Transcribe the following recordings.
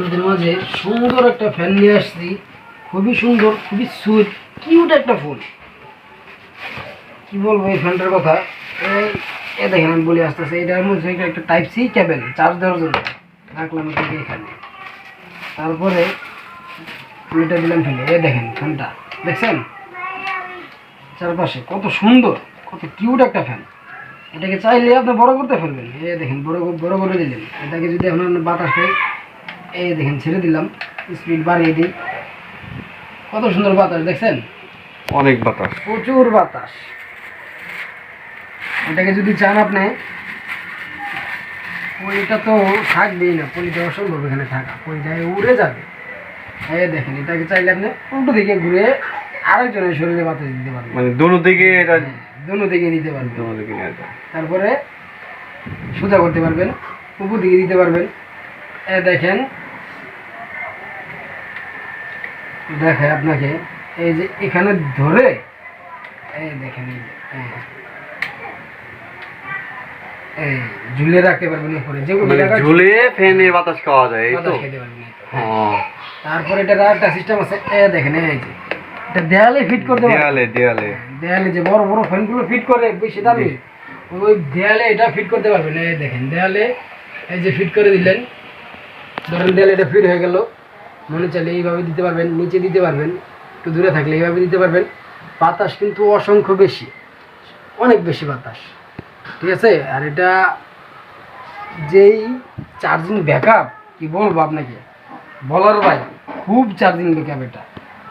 আপনাদের মাঝে সুন্দর একটা ফ্যান নিয়ে আসছি। খুবই সুন্দর, খুবই সুইট কিউট একটা ফুল। কি বলব এই ফ্যানটার কথা? এ দেখেন আমি বলে আসতেছে এটার মধ্যে একটা টাইপ সি কেবেল চার্জ দেওয়ার জন্য রাখলাম এটাকে এখানে। তারপরে এটা দিলাম ফেলে এ। দেখেন ফ্যানটা দেখছেন? চারপাশে কত সুন্দর, কত কিউট একটা ফ্যান এটাকে চাইলে আপনি বড় করতে পারবেন। এ দেখেন, বড় বড় করে দিলেন। এটাকে যদি আপনার আপনি বাতাসে এই দেখেন ছেড়ে দিলাম। স্পিড বাড়িয়ে দিই। কত সুন্দর বাতাস দেখছেন? অনেক বাতাস। প্রচুর বাতাস। এটাকে যদি চান আপনি পলিটা তো থাকবেই না পলিটা অসম্ভব এখানে থাকা। পলিটা উড়ে যাবে। এই দেখেন এটাকে চাইলে আপনি উল্টো দিকে ঘুরে আরেকজনের শরীরে বাতাস দিতে পারবেন। মানে দুনো দিকে এটা দুনো দিকে নিতে পারবেন। দুনো দিকে তারপরে সোজা করতে পারবেন উপর দিকে দিতে পারবেন। এ দেখেন দেখায় আপনাকে। এই যে এখানে ধরে এই দেখেন এই ঝুলে রাখতে পারবেন উপরে। মানে ঝুলে ফ্যানে বাতাস খাওয়া যায় বাতাস খেতে পারবেন। হ্যাঁ তারপরে এটা একটা সিস্টেম আছে এ দেখেন এই যে। এটা দেয়ালে ফিট করতে দেয়ালে দেয়ালে। দেয়ালে যে বড় বড় ফ্যানগুলো ফিট করে বেশি দামি ওই দেয়ালে এটা ফিট করতে পারবেন এই দেখেন। দেয়ালে এই যে ফিট করে দিলেন ধরেন দেয়ালে এটা ফিট হয়ে গেল। মনে চাইলে এইভাবে দিতে পারবেন নিচে দিতে পারবেন একটু দূরে থাকলে এইভাবে দিতে পারবেন। বাতাস কিন্তু অসংখ্য বেশি অনেক বেশি বাতাস ঠিক আছে? আর এটা যেই চার্জিং ব্যাকআপ কি বলব আপনাকে? বলার ভাই খুব চার্জিং ব্যাকআপ এটা।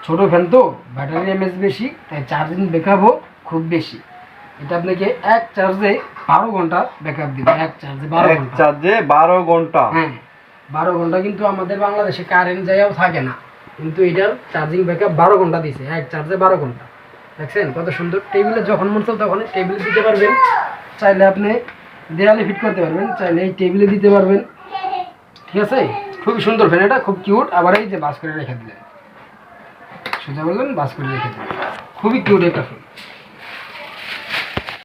ছোটো ফ্যান তো ব্যাটারি এমএস বেশি তাই চার্জিং ব্যাকআপও খুব বেশি। এটা আপনাকে এক চার্জে বারো ঘণ্টা ব্যাকআপ দিবে এক চার্জে বারো ঘণ্টা। চার্জে বারো ঘণ্টা। হ্যাঁ। বারো ঘণ্টা কিন্তু আমাদের বাংলাদেশে কারেন্ট যাইয়াও থাকে না। কিন্তু এটার চার্জিং ব্যাকআপ বারো ঘণ্টা দিছে, এক চার্জে বারো ঘণ্টা। দেখছেন কত সুন্দর? টেবিলে যখন মন চাও তখন টেবিলে দিতে পারবেন। চাইলে আপনি দেয়ালে ফিট করতে পারবেন, চাইলে এই টেবিলে দিতে পারবেন। ঠিক আছে? খুবই সুন্দর ফ্যান এটা খুব কিউট আবার এই যে বাস করে রেখে দিলেন। সোজা বললেন, বাস করে রেখে দিলেন। খুবই কিউট একটা ফ্যান